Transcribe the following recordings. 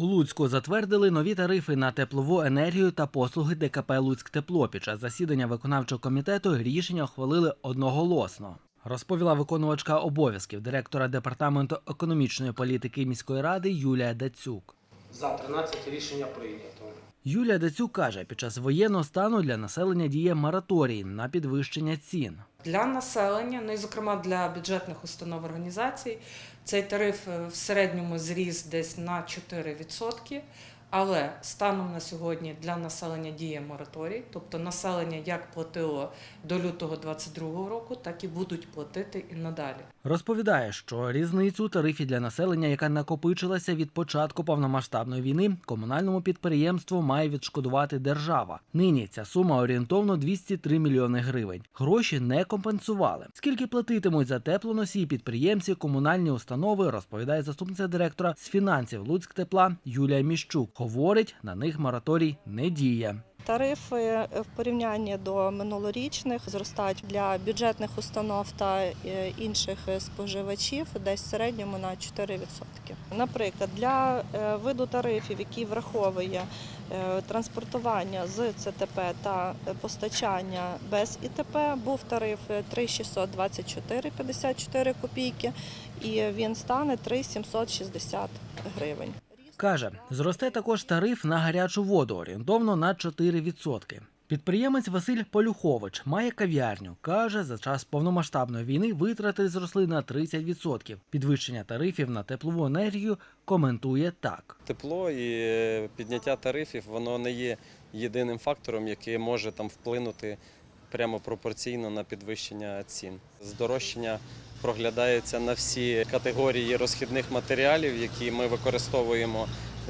У Луцьку затвердили нові тарифи на теплову енергію та послуги ДКП Луцьк Тепло. Під час засідання виконавчого комітету рішення ухвалили одноголосно. Розповіла виконувачка обов'язків директора департаменту економічної політики міської ради Юлія Дацюк. За 13 рішення прийнято. Юлія Дацюк каже, під час воєнного стану для населення діє мораторій на підвищення цін. Для населення, ну і зокрема для бюджетних установ організацій, цей тариф е, в середньому зріс десь на 4%. Але станом на сьогодні для населення діє мораторій, тобто населення як платило до лютого 2022 року, так і будуть платити і надалі. Розповідає, що різницю тарифі для населення, яка накопичилася від початку повномасштабної війни, комунальному підприємству має відшкодувати держава. Нині ця сума орієнтовно 203 мільйони гривень. Гроші не компенсували. Скільки платитимуть за теплоносії підприємці, комунальні установи, розповідає заступниця директора з фінансів Луцьктепла Юлія Міщук. Говорить, на них мораторій не діє. Тарифи е, в порівнянні до минулорічних зростають для бюджетних установ та е, інших е, споживачів десь в середньому на 4%. Наприклад, для виду тарифів, який враховує транспортування з ЦТП та постачання без ІТП, був тариф е, 3,624,54 копійки, і він стане 3,760 гривень. Каже, зросте також тариф на гарячу воду орієнтовно на 4%. Підприємець Василь Полюхович має кав'ярню. Каже, за час повномасштабної війни витрати зросли на 30%. Підвищення тарифів на теплову енергію коментує так. Тепло і е, підняття тарифів воно не є єдиним фактором, який може там вплинути прямо пропорційно на підвищення цін. Здорожчання проглядається на всі категорії розхідних матеріалів, які ми використовуємо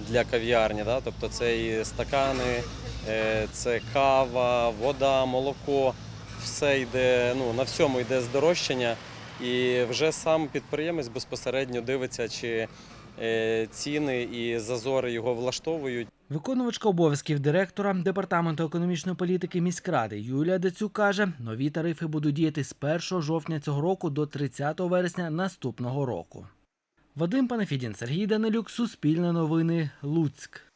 для кав'ярні. Тобто це і стакани, е, це кава, вода, молоко. Все йде, ну на всьому йде здорожчання, і вже сам підприємець безпосередньо дивиться, чи е, ціни і зазори його влаштовують. Виконувачка обов'язків директора департаменту економічної політики міськради Юлія Децюк каже, нові тарифи будуть діяти з 1 жовтня цього року до 30 вересня наступного року. Вадим Панафідін, Сергій Данилюк, Суспільне новини, Луцьк.